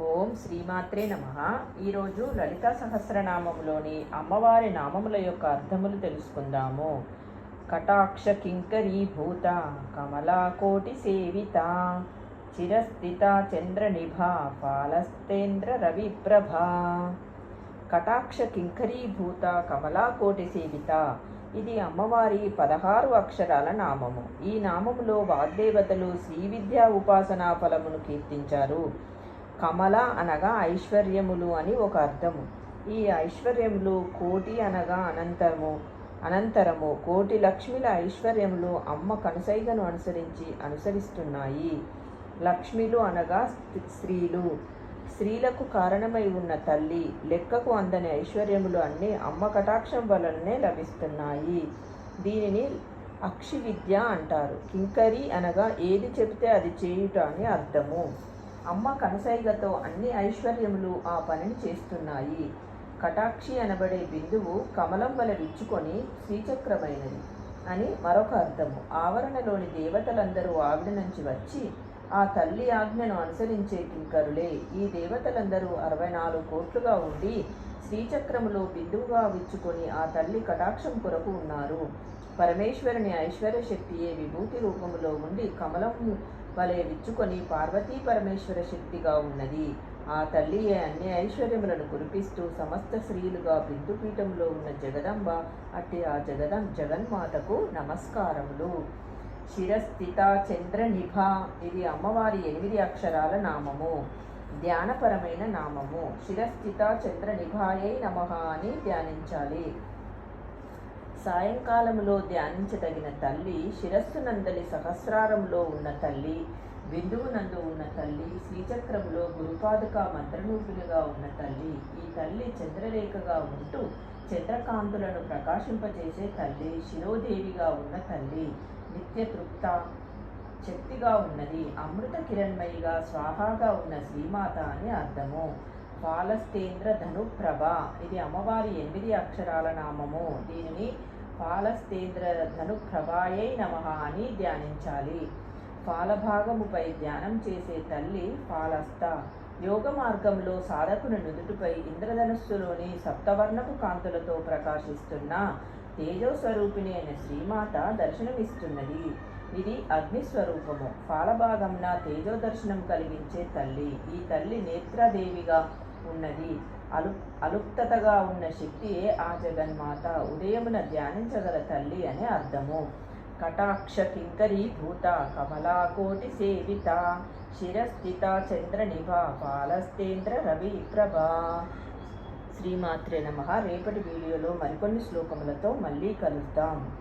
ఓం శ్రీమాత్రే నమ. ఈరోజు లలితా సహస్రనామంలోని అమ్మవారి నామముల యొక్క అర్థములు తెలుసుకుందాము. కటాక్ష కింకరీభూత కమలాకోటి సేవిత చిరస్థిత చంద్రనిభ పాలస్తేంద్ర రవిప్రభ. కటాక్ష కింకరీభూత కమలాకోటి సేవిత ఇది అమ్మవారి పదహారు అక్షరాల నామము. ఈ నామములో వాగ్దేవతలు శ్రీ విద్యా ఉపాసనా ఫలమును కీర్తించారు. కమల అనగా ఐశ్వర్యములు అని ఒక అర్థము. ఈ ఐశ్వర్యములు కోటి అనగా అనంతరము అనంతరము కోటి లక్ష్మిల ఐశ్వర్యములు అమ్మ కనుసైగను అనుసరించి అనుసరిస్తున్నాయి. లక్ష్మిలు అనగా స్త్రీలు. స్త్రీలకు కారణమై ఉన్న తల్లి లెక్కకు అందని ఐశ్వర్యములు అన్నీ అమ్మ కటాక్షం వలననే లభిస్తున్నాయి. దీనిని అక్షి విద్య అంటారు. కింకరి అనగా ఏది చెబితే అది చేయుట అని అర్థము. అమ్మ కనసైగతో అన్ని ఐశ్వర్యములు ఆ పనిని చేస్తున్నాయి. కటాక్షి అనబడే బిందువు కమలం వల విచ్చుకొని శ్రీచక్రమైనది అని మరొక అర్థము. ఆవరణలోని దేవతలందరూ ఆవిడ నుంచి వచ్చి ఆ తల్లి ఆజ్ఞను అనుసరించే కింకరులే. ఈ దేవతలందరూ అరవై నాలుగు కోట్లుగా ఉండి శ్రీచక్రములో బిందువుగా విచ్చుకొని ఆ తల్లి కటాక్షం కొరకు ఉన్నారు. పరమేశ్వరుని ఐశ్వర్య శక్తియే విభూతి రూపంలో ఉండి కమలం వలె విచ్చుకొని పార్వతీ పరమేశ్వర శక్తిగా ఉన్నది. ఆ తల్లియే అన్ని ఐశ్వర్యములను కురిపిస్తూ సమస్త స్త్రీలుగా బిందుపీఠంలో ఉన్న జగదంబ అట్టి ఆ జగదం జగన్మాతకు నమస్కారములు. శిరస్థిత చంద్రనిభ ఇది అమ్మవారి ఎనిమిది అక్షరాల నామము. ధ్యానపరమైన నామము. శిరస్థిత చంద్రనిభాయై నమః అని ధ్యానించాలి. సాయంకాలంలో ధ్యానించదగిన తల్లి శిరస్సు నందలి సహస్రారంలో ఉన్న తల్లి బిందువు నందు ఉన్న తల్లి శ్రీచక్రములో గురుపాదుక మంత్రనూపులుగా ఉన్న తల్లి ఈ తల్లి చంద్రరేఖగా ఉంటూ చంద్రకాంతులను ప్రకాశింపజేసే తల్లి శిరోదేవిగా ఉన్న తల్లి నిత్య తృప్త శక్తిగా ఉన్నది అమృత కిరణ్మయిగా స్వాహాగా ఉన్న శ్రీమాత అని అర్థము. పాలస్తేంద్ర ధనుప్రభ ఇది అమ్మవారి ఎనిమిది అక్షరాల నామము. దీనిని పాలస్తేంద్ర ధనుప్రభాయై నమ అని ధ్యానించాలి. పాలభాగముపై ధ్యానం చేసే తల్లి పాలస్త. యోగ మార్గంలో సాధకుని నుదుటిపై ఇంద్రధనుస్సులోని సప్తవర్ణపు కాంతులతో ప్రకాశిస్తున్న తేజో స్వరూపిణి అయిన శ్రీమాత దర్శనమిస్తున్నది. ఇది అగ్ని స్వరూపము పాలభాగంన తేజో దర్శనం కలిగించే తల్లి. ఈ తల్లి నేత్రదేవిగా ఉన్నది. అలు అలుప్తతగా ఉన్న శక్తియే ఆ జగన్మాత? ఉదయమున ధ్యానించగల తల్లి అని అర్థము. కటాక్ష కింకరి భూత కమలాకోటి సేవిత శిరస్థిత చంద్రనిభ పాలస్తేంద్ర రవి ప్రభా. శ్రీమాత్రే నమ. రేపటి వీడియోలో మరికొన్ని శ్లోకములతో మళ్ళీ కలుద్దాం.